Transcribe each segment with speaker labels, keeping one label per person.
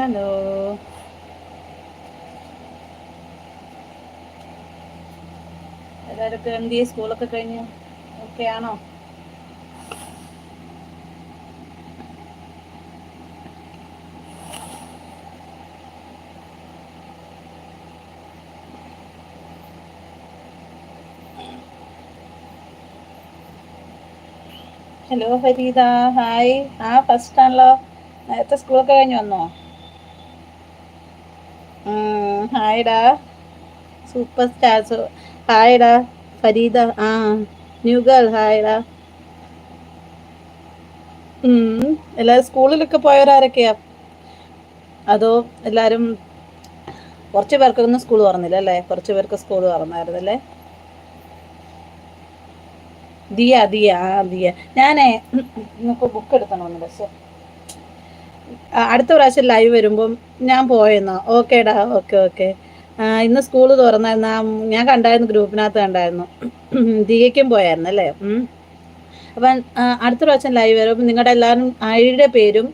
Speaker 1: Hello എല്ലാവരൊക്കെ A സ്കൂളൊക്കെ കഴിഞ്ഞ് okay ആണോ? ഹലോ ഫരീദ. ഹായ് ആ ഫസ്റ്റ് ആണല്ലോ. നേരത്തെ സ്കൂളൊക്കെ കഴിഞ്ഞ് വന്നോ? ഹായ്ടാ. സൂപ്പർ സ്റ്റാർസ് ഹായ്ഡാ ഫരീദ. ആ ന്യൂ ഗേൾ. ഹായ്ഡാ ഉം എല്ലാരും സ്കൂളിലൊക്കെ പോയവരാരൊക്കെയാ? അതോ എല്ലാരും കുറച്ചു പേർക്കൊന്നും സ്കൂൾ തുറന്നില്ല അല്ലേ? കുറച്ചു പേർക്ക് സ്കൂൾ തുറന്നായിരുന്നല്ലേ? ദിയ ദിയ ആ ദിയ. ഞാനേ നിങ്ങൾക്ക് ബുക്ക് എടുക്കണമെന്ന് പക്ഷെ അടുത്ത പ്രാവശ്യം ലൈവ് വരുമ്പം ഞാൻ പോയെന്നോ. ഓക്കേടാ ഓക്കെ ഓക്കെ. ഇന്ന് സ്കൂൾ തുറന്നായിരുന്നു ഞാൻ കണ്ടായിരുന്നു ഗ്രൂപ്പിനകത്ത് കണ്ടായിരുന്നു. ദിയയ്ക്കും പോയായിരുന്നു അല്ലേ? അപ്പം അടുത്ത പ്രാവശ്യം ലൈവ് വരുമ്പോൾ നിങ്ങളുടെ എല്ലാവരും ഐഡിയുടെ പേരും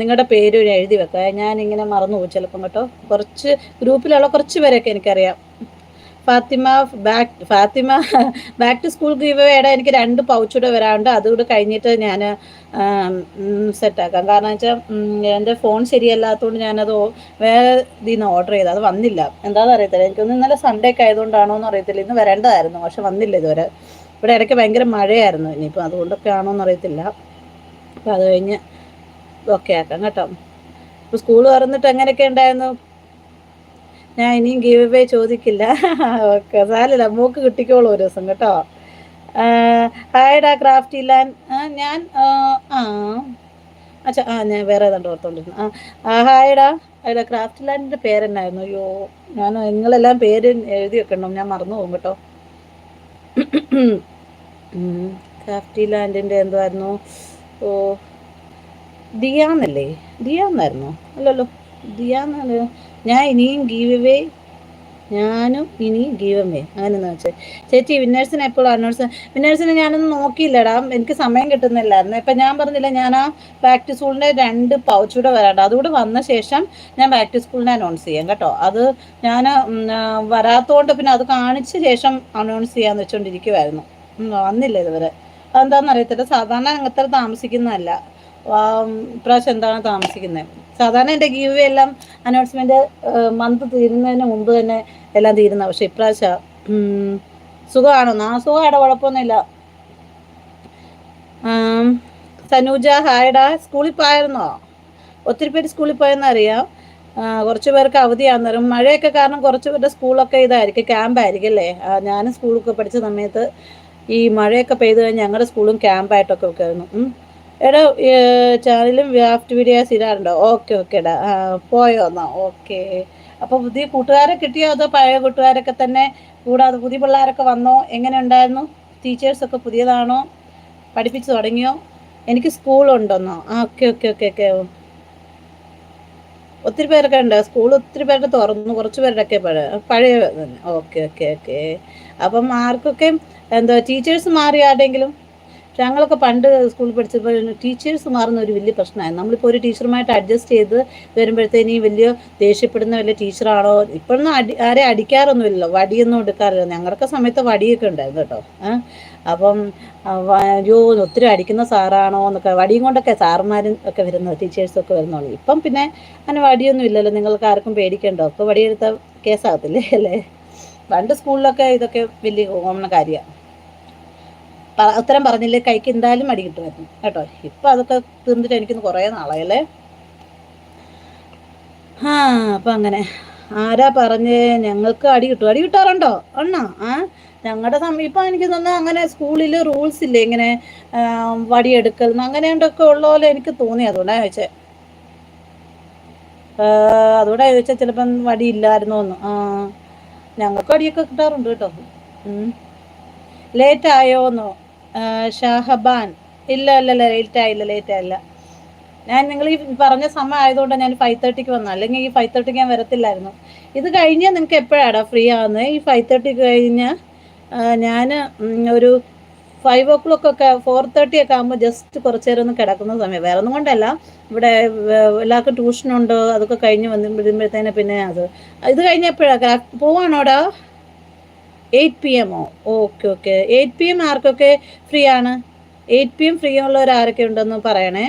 Speaker 1: നിങ്ങളുടെ പേരും എഴുതി വെക്കുക. ഞാൻ ഇങ്ങനെ മറന്നു പോകും ചിലപ്പം കേട്ടോ. കുറച്ച് ഗ്രൂപ്പിലുള്ള കുറച്ച് പേരെയൊക്കെ എനിക്കറിയാം. Fathima back Fathima back to school give വേടെ എനിക്ക് രണ്ട് പൗച്ചൂടെ വരാറുണ്ട് അതുകൂടെ കഴിഞ്ഞിട്ട് ഞാൻ സെറ്റാക്കാം കാരണം വെച്ചാൽ എന്റെ ഫോൺ ശരിയല്ലാത്തതുകൊണ്ട് ഞാനത് വേറെ ഇതിൽ നിന്ന് ഓർഡർ ചെയ്തത്. അത് വന്നില്ല. എന്താണെന്ന് അറിയത്തില്ല. എനിക്കൊന്ന് ഇന്നലെ സൺഡേ ഒക്കെ ആയതുകൊണ്ടാണോ എന്ന് അറിയത്തില്ല. ഇന്ന് വരേണ്ടതായിരുന്നു. പക്ഷെ വന്നില്ല ഇതുവരെ. ഇവിടെ ഇടയ്ക്ക് ഭയങ്കര മഴയായിരുന്നു. ഇനിയിപ്പോൾ അതുകൊണ്ടൊക്കെ ആണോ എന്ന് അറിയത്തില്ല. അപ്പോൾ അത് കഴിഞ്ഞ് ഓക്കെ ആക്കാം കേട്ടോ. ഇപ്പോൾ സ്കൂൾ തുറന്നിട്ട് എങ്ങനെയൊക്കെ ഉണ്ടായിരുന്നു? ഞാൻ ഇനിയും ഗീവ് അവേ ചോദിക്കില്ല. ഓക്കെ സാരമില്ല. മൂക്ക് കിട്ടിക്കോളൂ ഒരു ദിവസം കേട്ടോ. ഹായഡാ ക്രാഫ്റ്റ് ഇല്ലാൻ ഞാൻ ആ അച്ഛാ ആ ഞാൻ വേറെ ഏതാണ്ട് ഓർത്തോണ്ടിരുന്നു. ആ ഹായഡാ ഹായഡാ ക്രാഫ്റ്റ് ലാൻഡിന്റെ പേരെന്നായിരുന്നു. അയ്യോ ഞാൻ നിങ്ങളെല്ലാം പേര് എഴുതി വെക്കണം ഞാൻ മറന്നു പോകും കേട്ടോ. ക്രാഫ്റ്റി ലാൻഡിന്റെ എന്തായിരുന്നു ഓ ദിയാന്നല്ലേ? ദിയാന്നായിരുന്നു? അല്ലല്ലോ ദിയാന്നല്ലേ ഞാൻ ഇനിയും ഗീവ് ഞാനും ഇനി ഗീവമേ അങ്ങനെയെന്ന് വെച്ചാൽ ചേച്ചി വിന്നേഴ്സിനെ എപ്പോഴും അനൗൺസ് വിന്നേഴ്സിനെ ഞാനൊന്നും നോക്കിയില്ലടാ. എനിക്ക് സമയം കിട്ടുന്നില്ലായിരുന്നു. ഇപ്പം ഞാൻ പറഞ്ഞില്ല ഞാൻ ആ ബാക്ക് ടു സ്കൂളിന്റെ രണ്ട് പൗച്ച് കൂടെ വരാണ്ട്. അതുകൂടെ വന്ന ശേഷം ഞാൻ ബാക്ക് ടു സ്കൂളിനെ അനൗൺസ് ചെയ്യാം കേട്ടോ. അത് ഞാൻ വരാത്തതുകൊണ്ട് പിന്നെ അത് കാണിച്ച ശേഷം അനൗൺസ് ചെയ്യാന്ന് വെച്ചുകൊണ്ടിരിക്കുമായിരുന്നു വന്നില്ല ഇതുവരെ. അതെന്താണെന്ന് അറിയത്തില്ല സാധാരണ അങ്ങനത്തെ താമസിക്കുന്നതല്ല. ഇപ്രാവശ്യം എന്താണ് താമസിക്കുന്നത് സാധാരണ എന്റെ ഗീവ് എല്ലാം അനൗൺസ്മെന്റ് മന്ത് തീരുന്നതിന് മുമ്പ് തന്നെ എല്ലാം തീരുന്ന പക്ഷെ ഇപ്രാവശ്യം സുഖമാണോ? ആ സുഖമാടെ കുഴപ്പമൊന്നുമില്ല. സനൂജ ഹായടാ സ്കൂളിൽ പോയിരുന്നോ ഒത്തിരി പേര് സ്കൂളിൽ പോയെന്ന് അറിയാം. കുറച്ച് പേർക്ക് അവധിയാണെന്നേരം മഴയൊക്കെ കാരണം കുറച്ച് പേരുടെ സ്കൂളൊക്കെ ഇതായിരിക്കും ക്യാമ്പായിരിക്കും അല്ലേ? ഞാനും സ്കൂളൊക്കെ പഠിച്ച സമയത്ത് ഈ മഴയൊക്കെ പെയ്ത് കഴിഞ്ഞാൽ ഞങ്ങളുടെ സ്കൂളും ക്യാമ്പായിട്ടൊക്കെ ഒക്കെ ആയിരുന്നു എടാ ചാനലും വ്യാഫ്റ്റ് വീഡിയോസ് ഇടാറുണ്ടോ? ഓക്കെ ഓക്കെ എടാ. പോയോ എന്നാ? ഓക്കെ. അപ്പോൾ പുതിയ കൂട്ടുകാരെ കിട്ടിയോ അതോ പഴയ കൂട്ടുകാരൊക്കെ തന്നെ കൂടാതെ പുതിയ പിള്ളേരൊക്കെ വന്നോ? എങ്ങനെ ഉണ്ടായിരുന്നു? ടീച്ചേഴ്സൊക്കെ പുതിയതാണോ? പഠിപ്പിച്ചു തുടങ്ങിയോ? എനിക്ക് സ്കൂളുണ്ടെന്നോ ആ ഓക്കെ ഓക്കെ ഓക്കെ ഓക്കെ. ഒത്തിരി പേരൊക്കെ ഉണ്ട്. സ്കൂൾ ഒത്തിരി പേരുടെ തുറന്നു. കുറച്ച് പേരുടെയൊക്കെ പഴയ ഓക്കെ ഓക്കെ ഓക്കെ. അപ്പം ആർക്കൊക്കെ എന്താ ടീച്ചേഴ്സ് മാറി ആരുടെയെങ്കിലും? ഞങ്ങളൊക്കെ പണ്ട് സ്കൂളിൽ പഠിച്ചപ്പോൾ ടീച്ചേഴ്സ് മാറുന്ന ഒരു വലിയ പ്രശ്നമായിരുന്നു. നമ്മളിപ്പോൾ ഒരു ടീച്ചറുമായിട്ട് അഡ്ജസ്റ്റ് ചെയ്ത് വരുമ്പോഴത്തേന് ഈ വലിയ ദേഷ്യപ്പെടുന്ന വലിയ ടീച്ചറാണോ ഇപ്പോഴൊന്നും അടി ആരെ അടിക്കാറൊന്നുമില്ലല്ലോ. വടിയൊന്നും എടുക്കാറില്ല. ഞങ്ങളുടെ സമയത്ത് വടിയൊക്കെ ഉണ്ടായിരുന്നു കേട്ടോ. അപ്പം അയ്യോ ഒത്തിരി അടിക്കുന്ന സാറാണോ എന്നൊക്കെ വടിയും കൊണ്ടൊക്കെ സാറന്മാരും ഒക്കെ വരുന്നത് ടീച്ചേഴ്സൊക്കെ വരുന്നുള്ളൂ ഇപ്പം പിന്നെ അങ്ങനെ വടിയൊന്നും ഇല്ലല്ലോ. നിങ്ങൾക്ക് ആർക്കും പേടിക്കണ്ടോ? ഇപ്പോൾ വടിയെടുത്ത കേസാകത്തില്ലേ അല്ലേ? പണ്ട് സ്കൂളിലൊക്കെ ഇതൊക്കെ വലിയ കോമൺ കാര്യമാണ് ഉത്തരം പറഞ്ഞില്ലേ? കൈക്ക് എന്തായാലും മടി കിട്ടുമായിരുന്നു. കേട്ടോ? ഇപ്പം അതൊക്കെ തീർന്നിട്ട് എനിക്കൊന്ന് കുറേ നാളായല്ലേ? ആ അപ്പം അങ്ങനെ. ആരാ പറഞ്ഞ്? ഞങ്ങൾക്ക് അടി കിട്ടും. അടി കിട്ടാറുണ്ടോ? അണ്ണാ ആ ഞങ്ങളുടെ സമയം ഇപ്പം എനിക്ക് തോന്നുന്നത് അങ്ങനെ സ്കൂളിൽ റൂൾസ് ഇല്ലേ? ഇങ്ങനെ വടിയെടുക്കൽ അങ്ങനെ ഉണ്ടൊക്കെ ഉള്ള പോലെ എനിക്ക് തോന്നി. അതുകൊണ്ടാണ് ചോദിച്ചത് അതുകൊണ്ടാണ് ചോദിച്ചാൽ ചിലപ്പം വടി ഇല്ലായിരുന്നു എന്ന്. ആ ഞങ്ങൾക്ക് അടിയൊക്കെ കിട്ടാറുണ്ട് കേട്ടോ. ലേറ്റ് ആയോന്നോ ഷാഹബാൻ. ഇല്ല ഇല്ല അല്ല ലേറ്റ് ആയില്ല ലേറ്റ് ആയില്ല. ഞാൻ നിങ്ങൾ ഈ പറഞ്ഞ സമയം ആയതുകൊണ്ട് ഞാൻ ഫൈവ് തേർട്ടിക്ക് വന്നു. അല്ലെങ്കിൽ ഈ ഫൈവ് തേർട്ടിക്ക് ഞാൻ വരത്തില്ലായിരുന്നു. ഇത് കഴിഞ്ഞാൽ നിങ്ങൾക്ക് എപ്പോഴാടാ ഫ്രീ ആവുന്നത്? ഈ ഫൈവ് തേർട്ടി കഴിഞ്ഞാൽ ഞാൻ ഒരു ഫൈവ് ഓ ക്ലോക്ക് ഒക്കെ ഫോർ തേർട്ടി ഒക്കെ ആകുമ്പോൾ ജസ്റ്റ് കുറച്ച് നേരം ഒന്ന് കിടക്കുന്ന സമയം. വേറെ ഒന്നും കൊണ്ടല്ല. ഇവിടെ എല്ലാവർക്കും ട്യൂഷനുണ്ട് അതൊക്കെ കഴിഞ്ഞ് വന്ന് വരുമ്പോഴത്തേനെ പിന്നെ അത്. ഇത് കഴിഞ്ഞപ്പോഴൊക്കെ പോവാണോടാ? Eight P എമ്മോ okay okay eight P M ആർക്കൊക്കെ ഫ്രീ ആണ് എയ്റ്റ് പി എം ഫ്രീ ഉള്ളവർ ആരൊക്കെ ഉണ്ടെന്ന് പറയണേ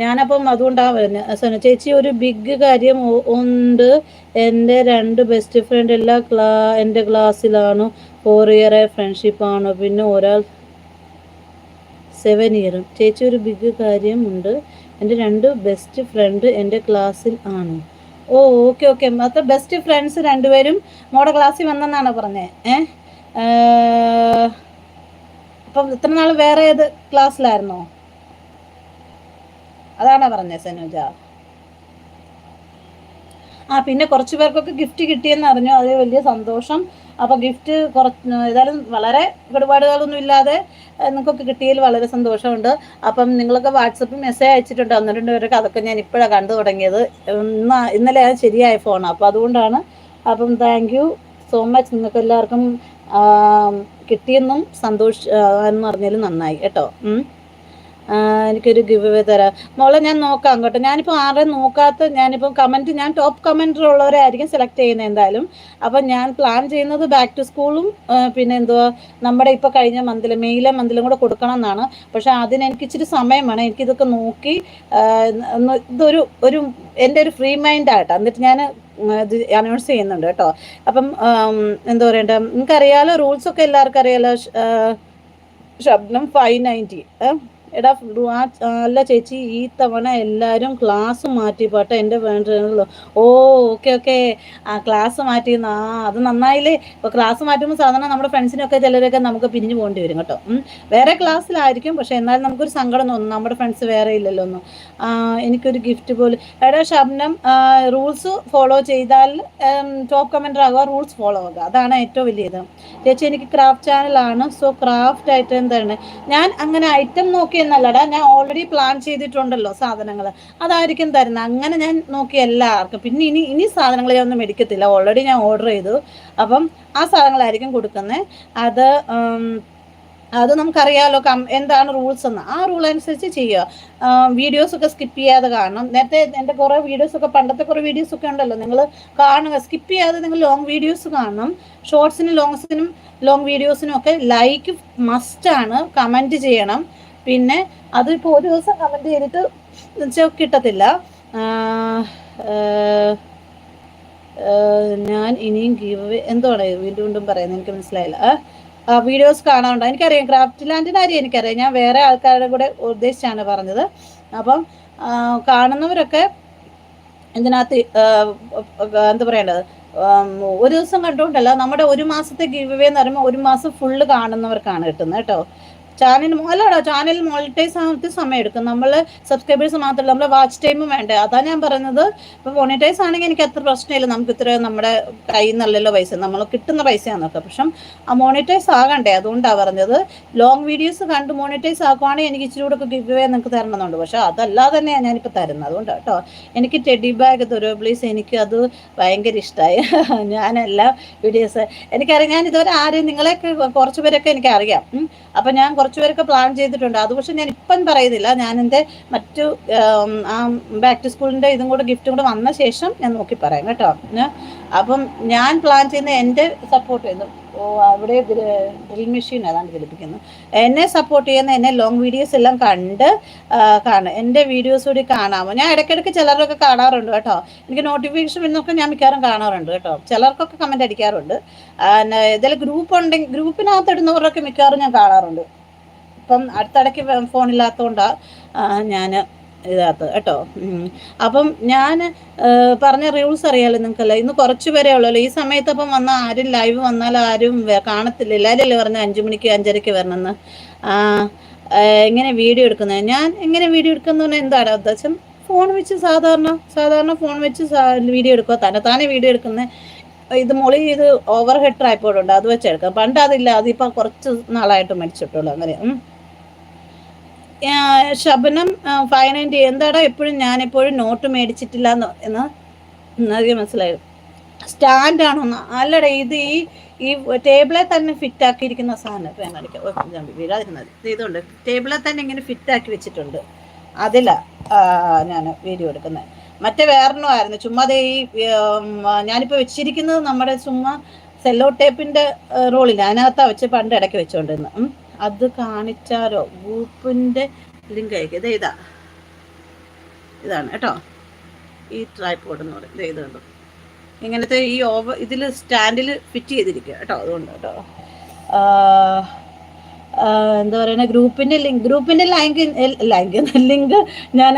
Speaker 1: ഞാനപ്പം അതുകൊണ്ടാണ് വരുന്നത് സോന ചേച്ചി ഒരു ബിഗ് കാര്യം ഉണ്ട്. എന്റെ രണ്ട് ബെസ്റ്റ് ഫ്രണ്ട് എല്ലാ ക്ലാ എന്റെ ക്ലാസ്സിലാണ്. ഫോർ ഇയർ ഫ്രണ്ട്ഷിപ്പാണ് പിന്നെ ഒരാൾ സെവൻ ഇയറും ചേച്ചി ഒരു ബിഗ് കാര്യമുണ്ട് എന്റെ രണ്ട് ബെസ്റ്റ് ഫ്രണ്ട് എന്റെ ക്ലാസ്സിൽ ആണ്. ഓ ഓക്കെ ഓക്കെ അത് ബെസ്റ്റ് ഫ്രണ്ട്സ് രണ്ടുപേരും മോടെ ക്ലാസ്സിൽ വന്നെന്നാണ് പറഞ്ഞത് ഏ? അപ്പം ഇത്ര നാൾ വേറെ ഏത് ക്ലാസ്സിലായിരുന്നോ അതാണോ പറഞ്ഞത് സനുജ? ആ പിന്നെ കുറച്ച് പേർക്കൊക്കെ ഗിഫ്റ്റ് കിട്ടിയെന്ന് അറിഞ്ഞു. അത് വലിയ സന്തോഷം. അപ്പോൾ ഗിഫ്റ്റ് കുറച്ച് ഏതായാലും വളരെ കെടുപാടുകളൊന്നും ഇല്ലാതെ നിങ്ങൾക്കൊക്കെ കിട്ടിയതിൽ വളരെ സന്തോഷമുണ്ട്. അപ്പം നിങ്ങളൊക്കെ വാട്സപ്പിൽ മെസ്സേജ് അയച്ചിട്ടുണ്ട് ഒന്ന് രണ്ട് പേരൊക്കെ അതൊക്കെ ഞാൻ ഇപ്പോഴാണ് കണ്ടു തുടങ്ങിയത്. ഇന്ന് ഇന്നലെ ശരിയായ ഫോണാണ് അപ്പോൾ അതുകൊണ്ടാണ് അപ്പം താങ്ക് യു സോ മച്ച് നിങ്ങൾക്ക് എല്ലാവർക്കും കിട്ടിയെന്നും സന്തോഷം എന്ന് പറഞ്ഞാലും നന്നായി. കേട്ടോ? എനിക്കൊരു ഗിവ് അവേ തരാം. മോളെ ഞാൻ നോക്കാം കേട്ടോ. ഞാനിപ്പോൾ ആരെയും നോക്കാത്ത ഞാനിപ്പോൾ കമന്റ് ഞാൻ ടോപ്പ് കമന്റർ ഉള്ളവരായിരിക്കും സെലക്ട് ചെയ്യുന്നത് എന്തായാലും. അപ്പം ഞാൻ പ്ലാൻ ചെയ്യുന്നത് ബാക്ക് ടു സ്കൂളും പിന്നെ എന്തുവാ നമ്മുടെ ഇപ്പോൾ കഴിഞ്ഞ മന്തിൽ മെയിലെ മന്തിലും കൂടെ കൊടുക്കണം എന്നാണ്. പക്ഷേ അതിന് എനിക്ക് ഇച്ചിരി സമയം വേണം. എനിക്കിതൊക്കെ നോക്കി ഇതൊരു ഒരു എന്റെ ഒരു ഫ്രീ മൈൻഡായിട്ട് എന്നിട്ട് ഞാൻ അനൗൺസ് ചെയ്യുന്നുണ്ട് കേട്ടോ. അപ്പം എന്താ പറയണ്ട നിങ്ങൾക്കറിയാലോ റൂൾസൊക്കെ എല്ലാവർക്കും അറിയാലോ ശബ്ദം ഫൈവ് നയന്റി എടാ അല്ല ചേച്ചി ഈ തവണ എല്ലാവരും ക്ലാസ് മാറ്റി. പോട്ടെ എന്റെ വേണ്ടല്ലോ ഓ ഓക്കെ ഓക്കെ ആ ക്ലാസ് മാറ്റി ആ അത് നന്നായില്ലേ? ഇപ്പോൾ ക്ലാസ് മാറ്റുമ്പോൾ സാധാരണ നമ്മുടെ ഫ്രണ്ട്സിനൊക്കെ ചിലരൊക്കെ നമുക്ക് പിരിഞ്ഞു പോകേണ്ടി വരും കേട്ടോ. വേറെ ക്ലാസ്സിലായിരിക്കും പക്ഷേ എന്നാലും നമുക്കൊരു സങ്കടം തോന്നും. നമ്മുടെ ഫ്രണ്ട്സ് വേറെ ഇല്ലല്ലോ ഒന്നും എനിക്കൊരു ഗിഫ്റ്റ് പോലും. എടാ ഷബ്നം റൂൾസ് ഫോളോ ചെയ്താൽ ടോപ്പ് കമന്റർ ആകുക റൂൾസ് ഫോളോ ആകുക അതാണ് ഏറ്റവും വലിയത് ചേച്ചി എനിക്ക് ക്രാഫ്റ്റ് ചാനലാണ് സോ ക്രാഫ്റ്റ് ആയിട്ട് എന്താണ്? ഞാൻ അങ്ങനെ ഐറ്റം നോക്കി എന്നല്ലടാ ഞാൻ ഓൾറെഡി പ്ലാൻ ചെയ്തിട്ടുണ്ടല്ലോ സാധനങ്ങൾ അതായിരിക്കും തരുന്നത് അങ്ങനെ ഞാൻ നോക്കി എല്ലാവർക്കും. പിന്നെ ഇനി ഇനി സാധനങ്ങൾ ഞാൻ ഒന്നും മേടിക്കത്തില്ല. ഓൾറെഡി ഞാൻ ഓർഡർ ചെയ്തു. അപ്പം ആ സാധനങ്ങളായിരിക്കും കൊടുക്കുന്നത് അത് അത് നമുക്കറിയാമല്ലോ കം എന്താണ് റൂൾസ് എന്ന്. ആ റൂൾ അനുസരിച്ച് ചെയ്യുക. വീഡിയോസൊക്കെ സ്കിപ്പ് ചെയ്യാതെ കാണണം. നേരത്തെ എന്റെ കുറേ വീഡിയോസൊക്കെ പണ്ടത്തെ കുറേ വീഡിയോസൊക്കെ ഉണ്ടല്ലോ. നിങ്ങൾ കാണുക. സ്കിപ്പ് ചെയ്യാതെ നിങ്ങൾ ലോങ് വീഡിയോസ് കാണണം. ഷോർട്സിനും ലോങ്സിനും ലോങ് വീഡിയോസിനും ഒക്കെ ലൈക്ക് മസ്റ്റാണ് കമന്റ് ചെയ്യണം. പിന്നെ അതിപ്പോൾ ഒരു ദിവസം കമന്റ് ചെയ്തിട്ട് കിട്ടത്തില്ല. ഞാൻ ഇനിയും ഗീവ് എന്താണ് വീണ്ടും വീണ്ടും പറയുന്നത് എനിക്ക് മനസ്സിലായില്ല. വീഡിയോസ് കാണാറുണ്ട്. എനിക്കറിയാം ക്രാഫ്റ്റ് ലാൻഡിന്റെ കാര്യം എനിക്കറിയാം. ഞാൻ വേറെ ആൾക്കാരുടെ കൂടെ ഉദ്ദേശിച്ചാണ് പറഞ്ഞത്. അപ്പം കാണുന്നവരൊക്കെ ഇതിനകത്ത് എന്താ പറയേണ്ടത്? ഒരു ദിവസം കണ്ടുകൊണ്ടല്ല നമ്മുടെ ഒരു മാസത്തെ ഗീവ് എന്ന് പറയുമ്പോൾ ഒരു മാസം ഫുള്ള് കാണുന്നവർക്കാണ് കിട്ടുന്നത് കേട്ടോ. ചാനൽ അല്ലടാ ചാനൽ മോണിറ്റൈസ് ആവുന്ന സമയം എടുക്കും. നമ്മൾ സബ്സ്ക്രൈബേഴ്സ് മാത്രമല്ല നമ്മൾ വാച്ച് ടൈമും വേണ്ടേ. അതാ ഞാൻ പറയുന്നത്. ഇപ്പോൾ മോണിറ്റൈസ് ആണെങ്കിൽ എനിക്ക് അത്ര പ്രശ്നമില്ല. നമുക്ക് ഇത്ര നമ്മുടെ കയ്യിൽ നിന്നല്ലല്ലോ പൈസ. നമ്മൾ കിട്ടുന്ന പൈസയാണെന്നൊക്കെ പക്ഷെ ആ മോണിറ്റൈസ് ആകണ്ടേ? അതുകൊണ്ടാണ് പറഞ്ഞത്. ലോങ് വീഡിയോസ് കണ്ട് മോണിറ്റൈസ് ആക്കുവാണെങ്കിൽ എനിക്ക് ഇച്ചിരി കൂടെ ഗിവ് നിങ്ങൾക്ക് തരണമെന്നുണ്ട്. പക്ഷെ അതല്ലാതെ തന്നെയാണ് ഞാനിപ്പോൾ തരുന്നത്. അതുകൊണ്ട് കേട്ടോ. എനിക്ക് ടെഡി ബാഗ് തരുമോ? പ്ലീസ് എനിക്ക് അത് ഭയങ്കര ഇഷ്ടമായി ഞാനെല്ലാം വീഡിയോസ് എനിക്കറിയാം. ഞാൻ ഇതുവരെ ആരെയും നിങ്ങളെയൊക്കെ കുറച്ച് പേരൊക്കെ എനിക്കറിയാം. അപ്പം ഞാൻ കുറച്ച് പേരൊക്കെ പ്ലാൻ ചെയ്തിട്ടുണ്ട്. അത് പക്ഷെ ഞാൻ ഇപ്പം പറയുന്നില്ല. ഞാൻ എന്റെ മറ്റു ബാക്ക് ടു സ്കൂളിന്റെ ഇതും കൂടെ ഗിഫ്റ്റും കൂടെ വന്ന ശേഷം ഞാൻ നോക്കി പറയാം കേട്ടോ. അപ്പം ഞാൻ പ്ലാൻ ചെയ്യുന്ന എന്റെ സപ്പോർട്ട് ചെയ്യുന്നു ഓ അവിടെ ഡ്രിൽ മെഷീൻ അതാണ് ഘടിപ്പിക്കുന്നത് എന്നെ സപ്പോർട്ട് ചെയ്യുന്ന എന്നെ ലോങ് വീഡിയോസ് എല്ലാം കണ്ട് കാണും എന്റെ വീഡിയോസ് കൂടി കാണാമോ? ഞാൻ ഇടയ്ക്കിടയ്ക്ക് ചിലരൊക്കെ കാണാറുണ്ട് കേട്ടോ. എനിക്ക് നോട്ടിഫിക്കേഷൻ വരുന്നൊക്കെ ഞാൻ മിക്കവാറും കാണാറുണ്ട് കേട്ടോ. ചിലർക്കൊക്കെ കമന്റ് അടിക്കാറുണ്ട്. ഇതിൽ ഗ്രൂപ്പ് ഉണ്ടെങ്കിൽ ഗ്രൂപ്പിനകത്ത് ഇടുന്നവരൊക്കെ മിക്കവാറും ഞാൻ കാണാറുണ്ട്. ഇപ്പം അടുത്തിടയ്ക്ക് ഫോണില്ലാത്തതുകൊണ്ടാണ് ഞാൻ ഇതാത്തത് കേട്ടോ. അപ്പം ഞാൻ പറഞ്ഞ റൂൾസ് അറിയാലോ നിങ്ങൾക്കല്ല? ഇന്ന് കുറച്ച് പേരേ ഉള്ളല്ലോ. ഈ സമയത്ത് അപ്പം വന്നാൽ ആരും ലൈവ് വന്നാൽ ആരും കാണത്തില്ല. എല്ലാവരും പറഞ്ഞ അഞ്ചു മണിക്ക് അഞ്ചരയ്ക്ക് വരണമെന്ന്. എങ്ങനെ വീഡിയോ എടുക്കുന്നത് ഞാൻ എങ്ങനെ വീഡിയോ എടുക്കുന്ന എന്താണ് ഉദ്ദേശം? ഫോൺ വെച്ച് സാധാരണ സാധാരണ ഫോൺ വെച്ച് വീഡിയോ എടുക്കുക തന്നെ താനെ വീഡിയോ എടുക്കുന്നത് ഇത് മൊളി ഇത് ഓവർ ഹെഡ് ട്രൈപ്പോഡുണ്ട് അത് വെച്ചെടുക്കാം. പണ്ട് അതില്ല. അതിപ്പോൾ കുറച്ച് നാളായിട്ട് മേടിച്ചിട്ടുള്ളൂ അങ്ങനെ. ശബനം ഫൈവ് നയന്റി എന്താടാ എപ്പോഴും ഞാൻ എപ്പോഴും നോട്ട് മേടിച്ചിട്ടില്ല എന്ന് എന്ന് മനസ്സിലായത് സ്റ്റാൻഡാണോ അല്ലടാ ഇത് ഈ ഈ ടേബിളെ തന്നെ ഫിറ്റ് ആക്കിയിരിക്കുന്ന സാധനം ഞാൻ വീഴാതിരുന്നത്. ഇത് ഇതുണ്ട്. ടേബിളെ തന്നെ ഇങ്ങനെ ഫിറ്റ് ആക്കി വെച്ചിട്ടുണ്ട്. അതിലാ ഞാൻ വീഡിയോ എടുക്കുന്നത്. മറ്റേ വേറൊന്നും ആയിരുന്നു. ചുമ്മാ അതേ ഈ ഞാനിപ്പോൾ വെച്ചിരിക്കുന്നത് നമ്മുടെ ചുമ്മാ സെല്ലോ ടേപ്പിന്റെ റോളിൽ അതിനകത്താണ് വെച്ച് പണ്ട് ഇടയ്ക്ക് വെച്ചുകൊണ്ടിരുന്നത്. അത് കാണിച്ചാലോ? ഗ്രൂപ്പിന്റെ ലിങ്ക് അയക്കുക ഇത് ഇതാ. ഇതാണ് കേട്ടോ. ഈ ട്രൈപ്പോഡ് എന്ന് പറയും ഇത് കണ്ടോ? ഇങ്ങനത്തെ ഈ ഓവർ ഇതിൽ സ്റ്റാൻഡിൽ ഫിറ്റ് ചെയ്തിരിക്കുക കേട്ടോ. അതുകൊണ്ട് കേട്ടോ. എന്താ പറയുക ഗ്രൂപ്പിന്റെ ലിങ്ക് ഗ്രൂപ്പിന്റെ ലൈങ്ക് ലൈങ്ക് ലിങ്ക് ഞാൻ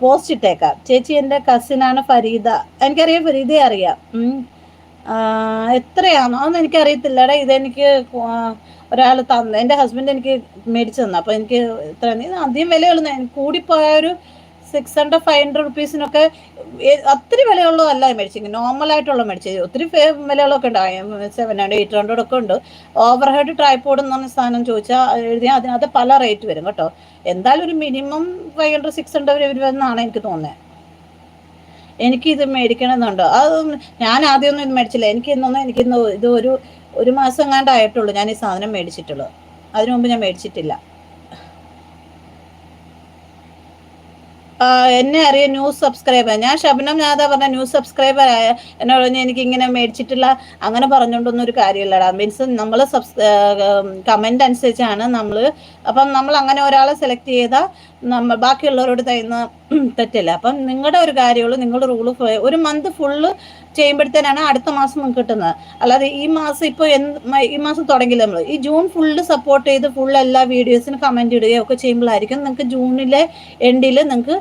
Speaker 1: പോസ്റ്റ് ഇട്ടേക്കാം. ചേച്ചി എന്റെ കസിനാണ് ഫരീദ. എനിക്കറിയാം ഫരീദയെ അറിയാം. എത്രയാണോ അതൊന്നും എനിക്കറിയത്തില്ലടാ ഇതെനിക്ക് ഒരാൾ തന്ന എന്റെ ഹസ്ബൻഡ് എനിക്ക് മേടിച്ചു തന്നു. അപ്പോൾ എനിക്ക് ഇത്ര ഇത് അധികം വിലയുള്ളൂ കൂടിപ്പോയ ഒരു സിക്സ് ഹൺഡ്രഡ് ഫൈവ് ഹൺഡ്രഡ് റുപ്പീസിനൊക്കെ അത്ര വിലയുള്ളതല്ല മേടിച്ചെങ്കിൽ നോർമൽ ആയിട്ടുള്ള മേടിച്ചത്. ഒത്തിരി വിലകളൊക്കെ ഉണ്ട്. സെവൻ ഹൺഡ്രഡ് എയ്റ്റ് ഹൺഡ്രഡ് ഒക്കെ ഉണ്ട്. ഓവർ ഹെഡ് ട്രൈപ്പോഡ് എന്ന് പറഞ്ഞ സാധനം ചോദിച്ചാൽ എഴുതിയാൽ അതിനകത്ത് പല റേറ്റ് വരും കേട്ടോ. എന്തായാലും ഒരു minimum five hundred six hundred വരുമെന്നാണ് എനിക്ക് തോന്നുന്നത് എനിക്കിത് മേടിക്കണമെന്നുണ്ടോ. അത് ഞാൻ ആദ്യമൊന്നും ഇത് മേടിച്ചില്ല. എനിക്ക് ഇന്നൊന്നും എനിക്കിന്ന് ഇത് ഒരു ഒരു മാസം എങ്ങാണ്ടായിട്ടുള്ളൂ ഞാൻ ഈ സാധനം മേടിച്ചിട്ടുള്ളത്. അതിനു മുമ്പ് ഞാൻ മേടിച്ചിട്ടില്ല. എന്നെ അറിയാം ന്യൂസ് സബ്സ്ക്രൈബർ. ഞാൻ ഷബ്നം നാഥ പറഞ്ഞ ന്യൂസ് സബ്സ്ക്രൈബർ ആയ എന്നെ പറഞ്ഞ എനിക്ക് ഇങ്ങനെ മേടിച്ചിട്ടില്ല. അങ്ങനെ പറഞ്ഞുകൊണ്ടൊന്നും ഒരു കാര്യമില്ലടാ. മീൻസ് നമ്മൾ സബ്സ് കമന്റ് അനുസരിച്ചാണ് നമ്മൾ അപ്പം നമ്മൾ അങ്ങനെ ഒരാളെ സെലക്ട് ചെയ്താൽ നമ്മൾ ബാക്കിയുള്ളവരോട് തയ്യുന്ന തെറ്റില്ല? അപ്പം നിങ്ങളുടെ ഒരു കാര്യമുള്ളൂ നിങ്ങളുടെ റൂൾ ഒരു മന്ത് ഫുള്ള് ചെയ്യുമ്പോഴത്തേനാണ് അടുത്ത മാസം നിങ്ങൾക്ക് കിട്ടുന്നത്. അല്ലാതെ ഈ മാസം ഇപ്പോൾ എന്ത് ഈ മാസം തുടങ്ങില്ല നമ്മൾ ഈ ജൂൺ ഫുള്ള് സപ്പോർട്ട് ചെയ്ത് ഫുൾ എല്ലാ വീഡിയോസിനും കമന്റ് ഇടുകയോ ഒക്കെ ചെയ്യുമ്പോഴായിരിക്കും നിങ്ങൾക്ക് ജൂണിലെ എൻഡിൽ നിങ്ങൾക്ക്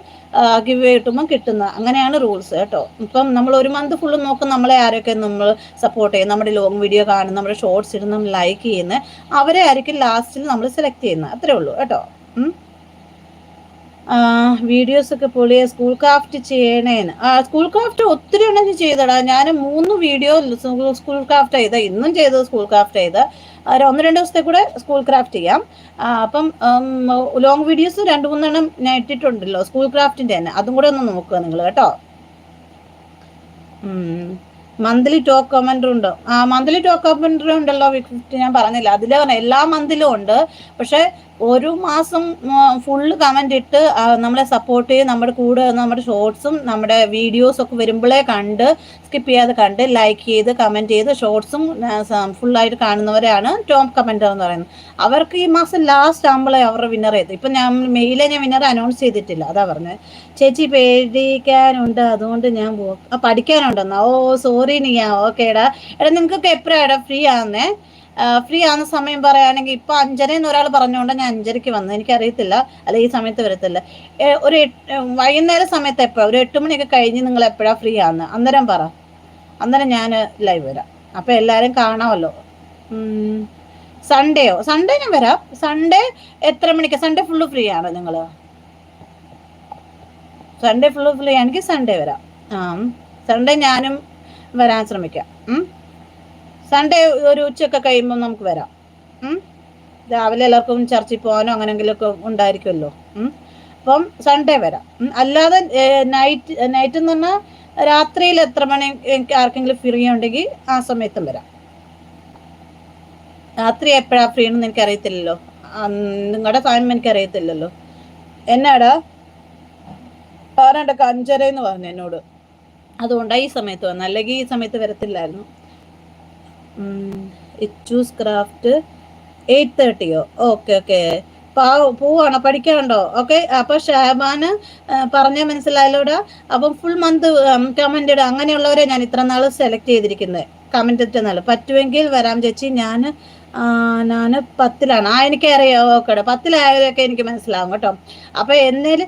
Speaker 1: ഗിവ് കിട്ടുമ്പോൾ കിട്ടുന്നത് അങ്ങനെയാണ് റൂൾസ് കേട്ടോ. ഇപ്പം നമ്മൾ ഒരു മന്ത് ഫുള്ള് നോക്കും നമ്മളെ ആരൊക്കെ നമ്മൾ സപ്പോർട്ട് ചെയ്യും നമ്മുടെ ലോങ് വീഡിയോ കാണും നമ്മുടെ ഷോർട്സ് ഇടുന്ന ലൈക്ക് ചെയ്യുന്നത്. അവരെ ആയിരിക്കും ലാസ്റ്റിൽ നമ്മൾ സെലക്ട് ചെയ്യുന്നത്. അത്രേ ഉള്ളൂ കേട്ടോ. വീഡിയോസ് ഒക്കെ പൊളിയെ സ്കൂൾ ക്രാഫ്റ്റ് ചെയ്യണേന്ന് ആ സ്കൂൾ ക്രാഫ്റ്റ് ഒത്തിരി ഉണ്ടെങ്കിൽ ചെയ്തടാ. ഞാൻ മൂന്ന് വീഡിയോ സ്കൂൾ ക്രാഫ്റ്റ് ചെയ്ത ഇന്നും ചെയ്തത് സ്കൂൾ ക്രാഫ്റ്റ് ചെയ്ത ഒന്ന് രണ്ട് ദിവസത്തെ കൂടെ സ്കൂൾ ക്രാഫ്റ്റ് ചെയ്യാം. അപ്പം ലോങ് വീഡിയോസ് രണ്ട് മൂന്നെണ്ണം ഞാൻ ഇട്ടിട്ടുണ്ടല്ലോ സ്കൂൾ ക്രാഫ്റ്റിന്റെ തന്നെ. അതും കൂടെ ഒന്ന് നോക്കുക നിങ്ങൾ കേട്ടോ. മന്ത്ലി ടോക്ക് കമന്റർ ഉണ്ടോ? ആ മന്ത്ലി ടോക്ക് കമന്റർ ഉണ്ടല്ലോ ഞാൻ പറഞ്ഞില്ല. പറഞ്ഞ എല്ലാ മന്തിലും ഉണ്ട്. പക്ഷെ ഒരു മാസം ഫുള്ള് കമന്റ് ഇട്ട് നമ്മളെ സപ്പോർട്ട് ചെയ്ത് നമ്മുടെ കൂടെ നമ്മുടെ ഷോർട്സും നമ്മുടെ വീഡിയോസും ഒക്കെ വരുമ്പോഴേ കണ്ട് സ്കിപ്പ് ചെയ്യാതെ കണ്ട് ലൈക്ക് ചെയ്ത് കമന്റ് ചെയ്ത് ഷോർട്സും ഫുള്ളായിട്ട് കാണുന്നവരാണ് ടോപ്പ് കമന്റർ എന്ന് പറയുന്നത്. അവർക്ക് ഈ മാസം ലാസ്റ്റ് ആകുമ്പോഴേ അവരുടെ വിന്നർ ചെയ്തു ഇപ്പം ഞാൻ മെയിലെ ഞാൻ വിന്നർ അനൗൺസ് ചെയ്തിട്ടില്ല. അതാ പറഞ്ഞത് ചേച്ചി പേടിക്കാനുണ്ട്. അതുകൊണ്ട് ഞാൻ പഠിക്കാനുണ്ടെന്നാ. ഓ സോറി നീ ഓക്കേടാ എടാ നിങ്ങൾക്കൊക്കെ എപ്പോഴാണ് ഫ്രീ ആകുന്നേ ഫ്രീ ആകുന്ന സമയം പറയുകയാണെങ്കിൽ ഇപ്പൊ അഞ്ചരന്ന് ഒരാൾ പറഞ്ഞുകൊണ്ട് ഞാൻ അഞ്ചരയ്ക്ക് വന്നു. എനിക്കറിയത്തില്ല. അല്ല ഈ സമയത്ത് വരത്തില്ല. ഒരു വൈകുന്നേര സമയത്ത് എപ്പോഴാണ് ഒരു എട്ട് മണിയൊക്കെ കഴിഞ്ഞ് നിങ്ങൾ എപ്പോഴാണ് ഫ്രീ ആകുന്നത് അന്നേരം പറ. അന്നേരം ഞാൻ ലൈവ് വരാം. അപ്പൊ എല്ലാരും കാണാമല്ലോ. സൺഡേയോ? സൺഡേ ഞാൻ വരാം. സൺഡേ എത്ര മണിക്ക്? സൺഡേ ഫുള്ള് ഫ്രീ ആണോ നിങ്ങൾ സൺഡേ ഫുള്ള് ഫ്രീ ആണെങ്കിൽ സൺഡേ വരാം. ആ സൺഡേ ഞാനും വരാൻ ശ്രമിക്കാം. സൺഡേ ഒരു ഉച്ചയൊക്കെ കഴിയുമ്പോൾ നമുക്ക് വരാം. രാവിലെ എല്ലാവർക്കും ചർച്ചിൽ പോകാനോ അങ്ങനെങ്കിലുമൊക്കെ ഉണ്ടായിരിക്കുമല്ലോ. അപ്പം സൺഡേ വരാം. അല്ലാതെ നൈറ്റ് നൈറ്റ് എന്ന് പറഞ്ഞാൽ രാത്രിയിൽ എത്ര മണി എനിക്ക് ആർക്കെങ്കിലും ഫ്രീ ഉണ്ടെങ്കിൽ ആ സമയത്തും വരാം. രാത്രി എപ്പോഴാണ് ഫ്രീ ആണെന്ന് എനിക്കറിയത്തില്ലല്ലോ. നിങ്ങളുടെ ടൈം എനിക്കറിയത്തില്ലല്ലോ. എന്നാടാ? പറഞ്ഞിടക്ക് അഞ്ചര എന്ന് പറഞ്ഞു എന്നോട്. അതുകൊണ്ടാണ് ഈ സമയത്ത് വന്നത് അല്ലെങ്കിൽ ഈ സമയത്ത് വരത്തില്ലായിരുന്നു. ഇച്ചൂസ് ക്രാഫ്റ്റ് എയ്റ്റ് തേർട്ടിയോ ഓക്കെ ഓക്കെ പോവാണോ? പഠിക്കാനുണ്ടോ? ഓക്കെ അപ്പൊ ഷഹബാന് പറഞ്ഞ മനസ്സിലായാലോടാ അപ്പം ഫുൾ മന്ത് കമന്റ് ഇടുക. അങ്ങനെയുള്ളവരെ ഞാൻ ഇത്ര നാൾ സെലക്ട് ചെയ്തിരിക്കുന്നത് കമന്റ് ഇട്ട നാൾ പറ്റുമെങ്കിൽ വരാം ചേച്ചി. ഞാൻ ഞാൻ പത്തിലാണ്. ആ എനിക്ക് അറിയാം. ഓക്കെ പത്തിലായതൊക്കെ എനിക്ക് മനസ്സിലാവും കേട്ടോ. അപ്പൊ എന്നേൽ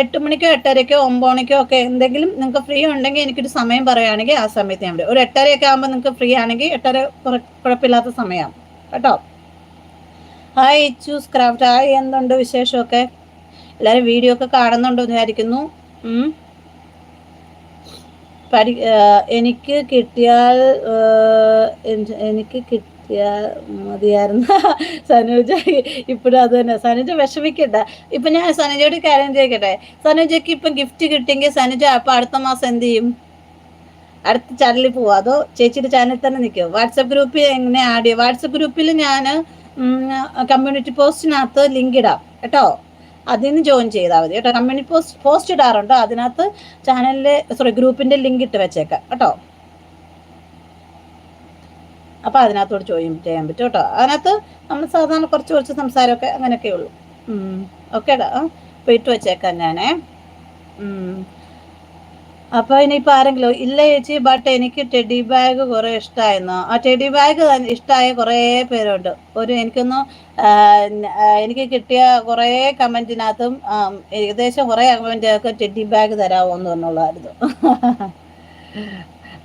Speaker 1: എട്ട് മണിക്കോ എട്ടരയ്ക്കോ ഒമ്പത് മണിക്കോ ഒക്കെ എന്തെങ്കിലും നിങ്ങൾക്ക് ഫ്രീ ഉണ്ടെങ്കിൽ എനിക്കൊരു സമയം പറയുകയാണെങ്കിൽ ആ സമയത്ത് ഞാൻ വിടും. ഒരു എട്ടരയൊക്കെ ആകുമ്പോൾ നിങ്ങൾക്ക് ഫ്രീ ആണെങ്കിൽ എട്ടര കുഴപ്പമില്ലാത്ത സമയമാണ് കേട്ടോ? ഹായ് ചൂസ് ക്രാഫ്റ്റ് ഹായ് എന്തുണ്ട് വിശേഷമൊക്കെ? എല്ലാവരും വീഡിയോ ഒക്കെ കാണുന്നുണ്ടോ എന്ന് വിചാരിക്കുന്നു. എനിക്ക് കിട്ടിയാൽ എനിക്ക് കിട്ടിയാൽ മതിയായിരുന്നു. സനുജ ഇപ്പോഴും അത് തന്നെ. സനുജ വിഷമിക്കണ്ട. ഇപ്പൊ ഞാൻ സനുജയോട് കാര്യം ചോദിക്കട്ടെ? സനുജയ്ക്ക് ഇപ്പം ഗിഫ്റ്റ് കിട്ടിയെങ്കിൽ സനുജ അപ്പൊ അടുത്ത മാസം എന്ത് ചെയ്യും? അടുത്ത ചാനലിൽ പോവാ? അതോ ചേച്ചിയുടെ ചാനലിൽ തന്നെ നിൽക്കുമോ വാട്സപ്പ് ഗ്രൂപ്പിൽ എങ്ങനെ ആഡ് ചെയ്യും? വാട്സപ്പ് ഗ്രൂപ്പിൽ ഞാൻ കമ്മ്യൂണിറ്റി പോസ്റ്റിനകത്ത് ലിങ്ക് ഇടാം. കേട്ടോ? അതിൽ നിന്ന് ജോയിൻ ചെയ്താൽ മതി. കേട്ടോ? കമ്മ്യൂണിറ്റി പോസ്റ്റ് പോസ്റ്റ് ഇടാറുണ്ടോ. അതിനകത്ത് ചാനലിലെ സോറി ഗ്രൂപ്പിന്റെ ലിങ്ക് ഇട്ട് വെച്ചേക്കാം. കേട്ടോ? അപ്പോൾ അതിനകത്തോട് ചോദ്യം ചെയ്യാൻ പറ്റും കേട്ടോ. അതിനകത്ത് നമ്മൾ സാധാരണ കുറച്ച് കുറച്ച് സംസാരമൊക്കെ അങ്ങനെയൊക്കെ ഉള്ളൂ. ഓക്കേടാ അപ്പോൾ ഇട്ട് വെച്ചേക്കാം ഞാനേ. അപ്പോൾ ഇനിയിപ്പോൾ ആരെങ്കിലും ഇല്ല ചേച്ചി ബട്ട് എനിക്ക് ടെഡി ബാഗ് കുറേ ഇഷ്ടമായിരുന്നു ആ ടെഡി ബാഗ് ഇഷ്ടമായ കുറേ പേരുണ്ട്. ഒരു എനിക്കൊന്ന് എനിക്ക് കിട്ടിയ കുറേ കമന്റിനകത്തും ഏകദേശം കുറേ കമന്റിനകത്ത് ടെഡി ബാഗ് തരാമോ എന്ന് പറഞ്ഞുള്ളായിരുന്നു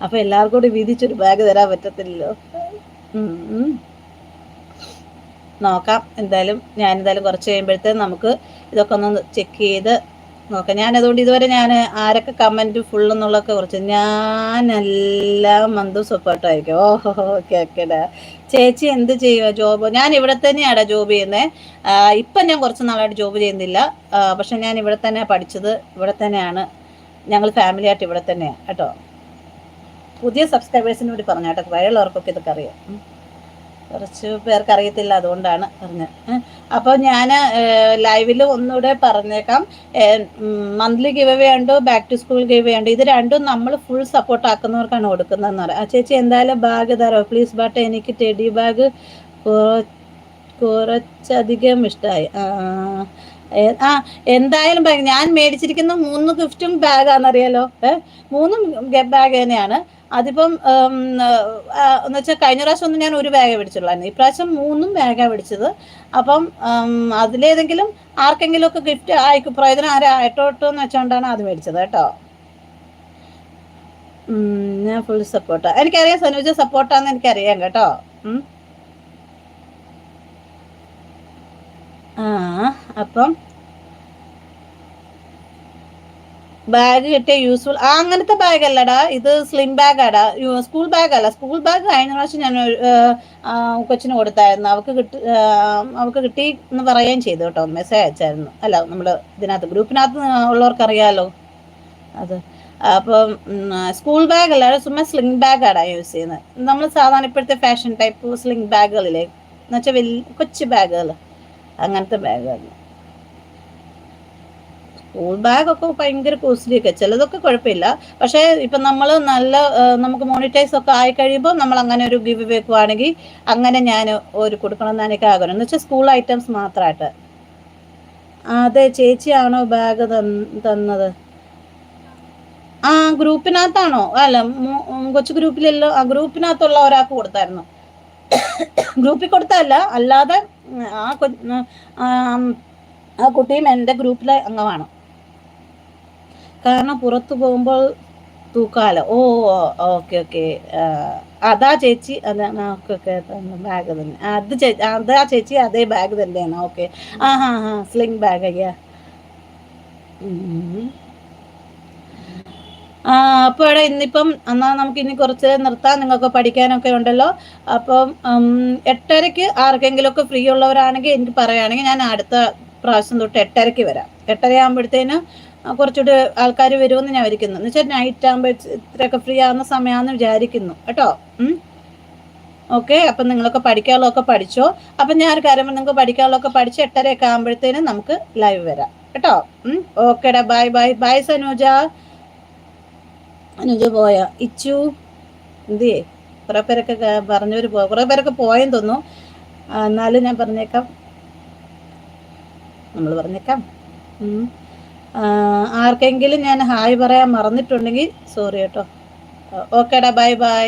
Speaker 1: അപ്പോൾ എല്ലാവർക്കും കൂടി വീതിച്ചൊരു ബാഗ് തരാൻ പറ്റത്തില്ലല്ലോ. നോക്കാം എന്തായാലും ഞാൻ എന്തായാലും കുറച്ച് കഴിയുമ്പോഴത്തേക്കും നമുക്ക് ഇതൊക്കെ ഒന്ന് ചെക്ക് ചെയ്ത് നോക്കാം. ഞാൻ അതുകൊണ്ട് ഇതുവരെ ഞാൻ ആരൊക്കെ കമന്റ് ഫുൾ എന്നുള്ളതൊക്കെ കുറിച്ച് ഞാനെല്ലാം മന്തും സപ്പോർട്ടായിരിക്കും ഓഹോ ഓക്കെ ഓക്കേടാ ചേച്ചി എന്ത് ചെയ്യുക ജോബ് ഞാൻ ഇവിടെ തന്നെയാണ് ജോബ് ചെയ്യുന്നത് ഇപ്പം ഞാൻ കുറച്ച് നാളായിട്ട് ജോബ് ചെയ്യുന്നില്ല. പക്ഷെ ഞാൻ ഇവിടെ തന്നെ പഠിച്ചത്. ഇവിടെ തന്നെയാണ്. ഞങ്ങൾ ഫാമിലി ആയിട്ട് ഇവിടെ തന്നെയാണ് കേട്ടോ. പുതിയ സബ്സ്ക്രൈബേഴ്സിന് കൂടി പറഞ്ഞു കേട്ടോ. വഴിയുള്ളവർക്കൊക്കെ ഇതൊക്കെ അറിയാം. കുറച്ച് പേർക്ക് അറിയത്തില്ല അതുകൊണ്ടാണ് പറഞ്ഞത്. അപ്പോൾ ഞാൻ ലൈവിൽ ഒന്നുകൂടെ പറഞ്ഞേക്കാം. മന്ത്ലി ഗിവ് അവേ ഉണ്ട് back to school give away ഉണ്ട്? ഇത് രണ്ടും നമ്മൾ ഫുൾ സപ്പോർട്ട് ആക്കുന്നവർക്കാണ് കൊടുക്കുന്നതെന്ന് പറയാം. ആ ചേച്ചി എന്തായാലും ബാഗ് തരോ. പ്ലീസ് ബട്ട് എനിക്ക് ടെഡി ബാഗ് കുറച്ചധികം ഇഷ്ടമായി ആ എന്തായാലും ഞാൻ മേടിച്ചിരിക്കുന്ന മൂന്ന് ഗിഫ്റ്റും ബാഗാണെന്നറിയാലോ ഏഹ് മൂന്നും ബാഗ് തന്നെയാണ്. അതിപ്പം എന്ന് വെച്ചാൽ കഴിഞ്ഞ പ്രാവശ്യം ഒന്നും ഞാൻ ഒരു ബാഗേ പിടിച്ചുള്ളായിരുന്നു ഇപ്രാവശ്യം മൂന്നും ബാഗാണ് പിടിച്ചത് അപ്പം അതിലേതെങ്കിലും ആർക്കെങ്കിലും ഒക്കെ ഗിഫ്റ്റ് ആയിക്കും? പ്രയോജനം ആരാ? ആയിട്ടോട്ടോ എന്ന് വെച്ചോണ്ടാണ് അത് മേടിച്ചത് കേട്ടോ. ഞാൻ ഫുൾ സപ്പോർട്ടാണ് എനിക്കറിയാം സനുജ സപ്പോർട്ടാന്ന് എനിക്കറിയാം കേട്ടോ. ആ അപ്പം ബാഗ് കിട്ടിയ യൂസ്ഫുൾ ആ അങ്ങനത്തെ ബാഗ് അല്ലടാ. ഇത് സ്ലിം ബാഗ് ആടാ. സ്കൂൾ ബാഗ് അല്ല. സ്കൂൾ ബാഗ് കഴിഞ്ഞ പ്രാവശ്യം ഞാൻ കൊച്ചിന് കൊടുത്തായിരുന്നു. അവൾക്ക് കിട്ടി അവൾക്ക് കിട്ടി എന്ന് പറയുകയും ചെയ്തു കേട്ടോ. മെസ്സേജ് അയച്ചായിരുന്നു. അല്ല നമ്മൾ ഇതിനകത്ത് ഗ്രൂപ്പിനകത്ത് ഉള്ളവർക്ക് അറിയാലോ അത്. അപ്പം സ്കൂൾ ബാഗ് അല്ല. ചുമ്മാ സ്ലിംഗ് ബാഗാടാ യൂസ് ചെയ്യുന്നത് നമ്മൾ സാധാരണ ഇപ്പോഴത്തെ ഫാഷൻ ടൈപ്പ് സ്ലിംഗ് ബാഗുകളില്ലേ എന്നുവെച്ചാൽ വലിയ കൊച്ചു ബാഗുകൾ അങ്ങനത്തെ ബാഗുകൾ സ്കൂൾ ബാഗൊക്കെ ഭയങ്കര കോസ്റ്റ്ലിയൊക്കെ ചിലതൊക്കെ കുഴപ്പമില്ല. പക്ഷേ ഇപ്പം നമ്മൾ നല്ല നമുക്ക് മോണിറ്റൈസ് ഒക്കെ ആയി കഴിയുമ്പോൾ നമ്മൾ അങ്ങനെ ഒരു ഗിവ് വെക്കുവാണെങ്കിൽ അങ്ങനെ ഞാൻ ഒരു കൊടുക്കണം എന്നാണ് എനിക്ക് ആഗ്രഹം. എന്ന് വെച്ചാൽ സ്കൂൾ ഐറ്റംസ് മാത്രമായിട്ട് അതെ ചേച്ചിയാണോ ബാഗ് തന്നത്? ആ ഗ്രൂപ്പിനകത്താണോ? അല്ല കൊച്ചു ഗ്രൂപ്പിലല്ലോ ആ ഗ്രൂപ്പിനകത്തുള്ള ഒരാൾക്ക് കൊടുത്തായിരുന്നു. ഗ്രൂപ്പിൽ കൊടുത്തല്ല അല്ലാതെ ആ ആ കുട്ടിയും എന്റെ ഗ്രൂപ്പിലെ അംഗമാണ്. കാരണം പുറത്തു പോകുമ്പോൾ തൂക്കാലോ. ഓ ഓക്കെ ഓക്കെ. അതാ ചേച്ചി അതാണ് ഓക്കെ ഓക്കെ ബാഗ് തന്നെ. അത് ചേച്ചി അതാ ചേച്ചി അതേ ബാഗ് തന്നെയാണ്. ഓക്കെ. ആ ഹാ ഹാ സ്ലിംഗ് ബാഗ് അയ്യാ. അപ്പോൾ ഇവിടെ ഇന്നിപ്പം എന്നാൽ നമുക്ക് ഇനി കുറച്ച് നിർത്താം. നിങ്ങൾക്ക് പഠിക്കാനൊക്കെ ഉണ്ടല്ലോ. അപ്പം എട്ടരയ്ക്ക് ആർക്കെങ്കിലുമൊക്കെ ഫ്രീ ഉള്ളവരാണെങ്കിൽ എനിക്ക് പറയുകയാണെങ്കിൽ ഞാൻ അടുത്ത പ്രാവശ്യം തൊട്ട് എട്ടരയ്ക്ക് വരാം. എട്ടര ആകുമ്പോഴത്തേന് കുറച്ചുകൂടി ആൾക്കാർ വരുമെന്ന് ഞാൻ വിചാരിക്കുന്നു. എന്ന് വെച്ചാൽ നൈറ്റ് ആകുമ്പോൾ ഇത്രയൊക്കെ ഫ്രീ ആവുന്ന സമയമാണെന്ന് വിചാരിക്കുന്നു. കേട്ടോ? ഓക്കെ അപ്പം നിങ്ങളൊക്കെ പഠിക്കാനുള്ളതൊക്കെ പഠിച്ചോ? അപ്പം ഞാൻ ഒരു കാര്യം നിങ്ങൾക്ക് പഠിക്കാനുള്ളതൊക്കെ പഠിച്ച് എട്ടരയൊക്കെ ആകുമ്പോഴത്തേനും നമുക്ക് ലൈവ് വരാം. കേട്ടോ? ഓക്കേടാ bye bye bye Sanuja. Anuja പോയ? ഇച്ചു? എന്തേ കുറേ പേരൊക്കെ പറഞ്ഞവർ പോ കുറേ പേരൊക്കെ പോയെന്ന് തോന്നുന്നു. എന്നാലും ഞാൻ പറഞ്ഞേക്കാം. നമ്മൾ പറഞ്ഞേക്കാം. ആർക്കെങ്കിലും ഞാൻ ഹായ് പറയാൻ മറന്നിട്ടുണ്ടെങ്കിൽ സോറി കേട്ടോ. ഓക്കേടാ ബൈ ബൈ